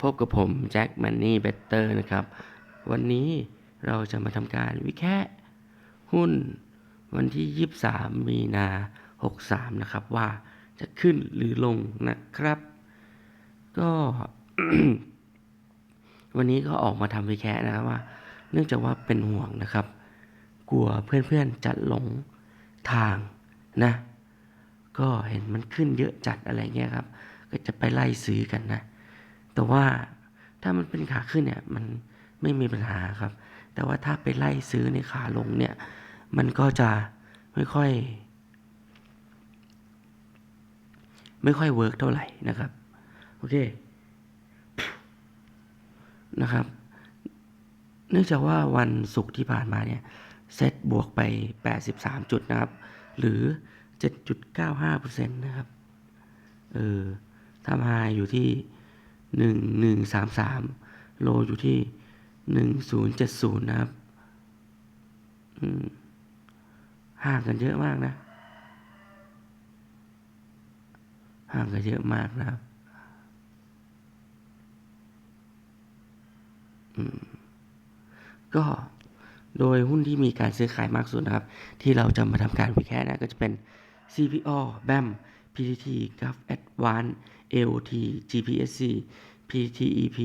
พบกับผมแจ็คมันนี่เบเตอร์นะครับ วันนี้เราจะมาทำการวิแคะหุ้นวันที่ 23 มีนา 63 นะครับ ว่าจะขึ้นหรือลงนะครับ ก็ วันนี้ก็ออกมาทำวิแคะนะครับว่า เนื่องจากว่าเป็นห่วงนะครับ กลัวเพื่อนๆจัดหลงทางนะ ก็เห็นมันขึ้นเยอะจัดอะไรเงี้ยครับ ก็จะไปไล่ซื้อกันนะ แต่ว่าถ้ามันเป็นขาขึ้นเนี่ยมันไม่มีปัญหาครับ แต่ว่าถ้าไปไล่ซื้อในขาลงเนี่ย มันก็จะไม่ค่อย ไม่ค่อยเวิร์กเท่าไหร่นะครับ โอเค นะครับ เนื่องจากว่าวันศุกร์ที่ผ่านมาเนี่ย เซตบวกไป 83 จุดนะครับ หรือ 7.95%นะครับ เออทำไฮอยู่ที่ 1133 โลอยู่ที่ 1070 นะครับห่างกันเยอะมากนะ ห่างกันเยอะมากนะครับก็โดยหุ้นที่มีการซื้อขายมากสุดนะครับ ที่เราจะมาทำการวิแค่นะก็จะเป็น CPO BAM PTT GAF Advance AOT GPSC PTEP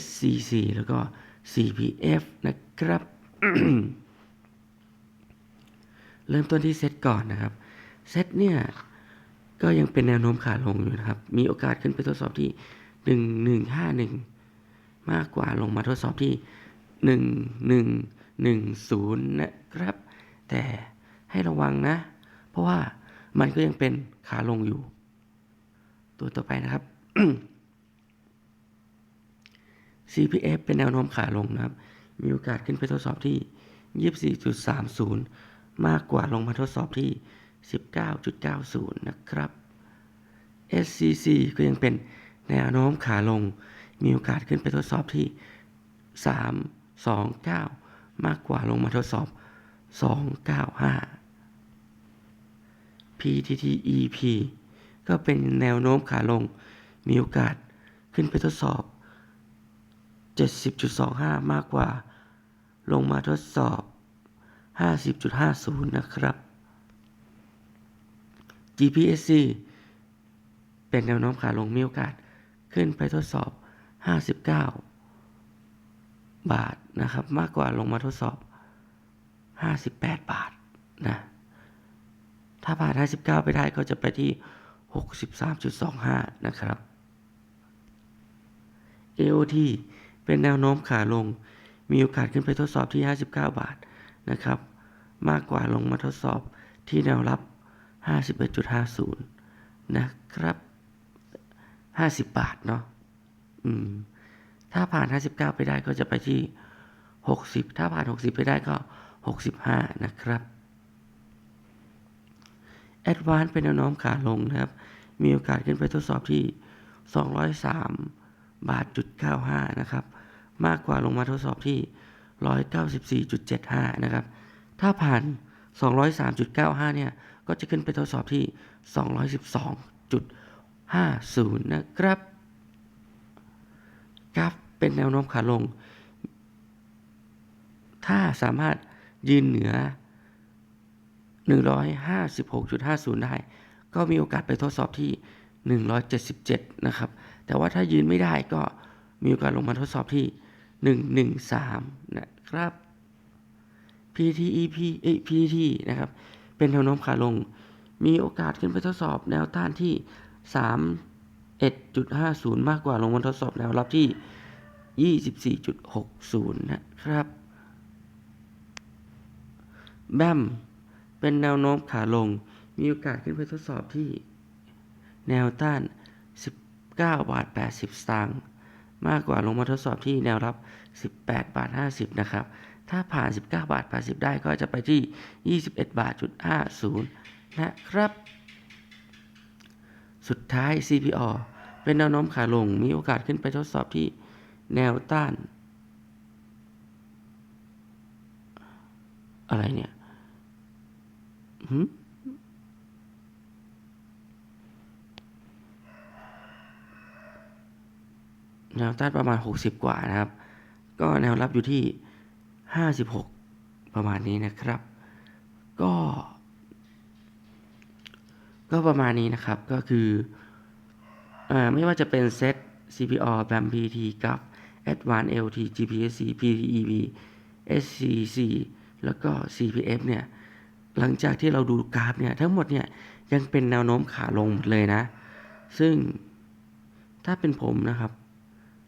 SCC แล้วก็ CPF นะครับ เริ่มต้นที่เซตก่อนนะครับ เซตเนี่ย ก็ยังเป็นแนวโน้มขาลงอยู่นะครับ มีโอกาสขึ้นไปทดสอบที่ 1151 มากกว่าลงมาทดสอบที่ 1110 นะครับ แต่ให้ระวังนะ เพราะว่ามันก็ยังเป็นขาลงอยู่ ตัวต่อไปนะครับ CPF เป็นแนวโน้มขาลงนะครับ มีโอกาสขึ้นไปทดสอบที่ 24.30 มากกว่าลงมาทดสอบที่ 19.90 นะครับ SCC ก็ยังเป็นแนวโน้มขาลง มีโอกาสขึ้นไปทดสอบที่ 329 มากกว่าลงมาทดสอบ 295 PTTEP ก็เป็นแนวโน้มขาลง มีโอกาสขึ้นไปทดสอบ 70.25 มากกว่า ลงมาทดสอบ 50.50 นะครับ GPSC เป็นแนวโน้มขาลงมีโอกาสขึ้นไปทดสอบ 59 บาทนะครับ มากกว่าลงมาทดสอบ 58 บาทนะ ถ้าผ่าน 59 ไปได้ก็จะไปที่ 63.25 นะครับ AOT เป็นแนวโน้มขาลง มีโอกาสขึ้นไปทดสอบที่ 59 บาทนะครับ มากกว่าลงมาทดสอบที่แนวรับ 51.50 นะครับ 50 บาทเนาะ อืม ถ้าผ่าน 59 ไปได้ก็จะไปที่ 60 ถ้าผ่าน 60 ไปได้ก็ 65 นะครับ Advance เป็นแนวโน้มขาลงนะครับ มีโอกาสขึ้นไปทดสอบที่ 203 บาทจุด95 นะครับ มากกว่าลงมาทดสอบที่ 194.75 นะครับ ถ้าผ่าน 203.95 เนี่ย ก็จะขึ้นไปทดสอบที่ 212.50 นะครับ กราฟเป็นแนวโน้มขาลง ถ้าสามารถยืนเหนือ 156.50 ได้ ก็มีโอกาสไปทดสอบที่ 177 นะครับ แต่ว่าถ้ายืนไม่ได้ก็มีโอกาสลงมาทดสอบที่ 113 นะครับ PTEP เอ PT นะครับ เป็นแนวโน้มขาลง มีโอกาสขึ้นไปทดสอบแนวต้านที่ 31.50 มากกว่าลงมาทดสอบแนวรับที่ 24.60 นะครับ แบม เป็นแนวโน้มขาลง มีโอกาสขึ้นไปทดสอบที่ แนวต้าน 19 บาท 80 สตางค์ มากกว่าลงมาทดสอบที่แนวรับ 18 บาท 50 นะครับ ถ้าผ่าน 19 บาท 80 ได้ก็จะไปที่ 21 บาทจุด50 นะครับ สุดท้าย CPO เป็นแนวโน้มขาลง มีโอกาสขึ้นไปทดสอบที่แนวต้าน อะไรเนี่ย แนวต้านประมาณ 60 กว่านะครับ ก็แนวรับอยู่ที่ 56 ประมาณนี้นะครับ ก็ ก็ประมาณนี้นะครับ ก็คืออ่าไม่ว่าจะเป็นเซต CPO BAM PT กับ Advanced LT GPSC PTEV SCC แล้วก็ CPF เนี่ย หลังจากที่เราดูกราฟเนี่ยทั้งหมดเนี่ยยังเป็นแนวโน้มขาลงหมดเลยนะ ซึ่งถ้าเป็นผมนะครับ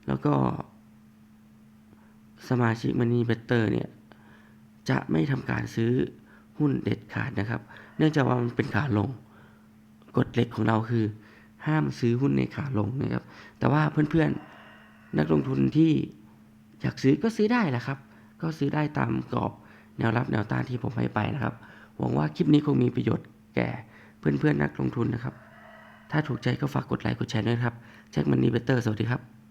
แล้วก็สมาชิก Money Better เนี่ย จะไม่ทำการซื้อหุ้นเด็ดขาดนะครับ เนื่องจากว่ามันเป็นขาลง กฎเหล็กของเราคือ ห้ามซื้อหุ้นในขาลงนะครับ แต่ว่าเพื่อนๆนักลงทุนที่อยากซื้อก็ซื้อได้แหละครับ ก็ซื้อได้ตามกรอบแนวรับแนวต้านที่ผมให้ไปนะครับ หวังว่าคลิปนี้คงมีประโยชน์แก่เพื่อนๆนักลงทุนนะครับ ถ้าถูกใจก็ฝากกดไลค์กดแชร์ด้วยครับ แจ็คมันนี่เบเตอร์สวัสดีครับ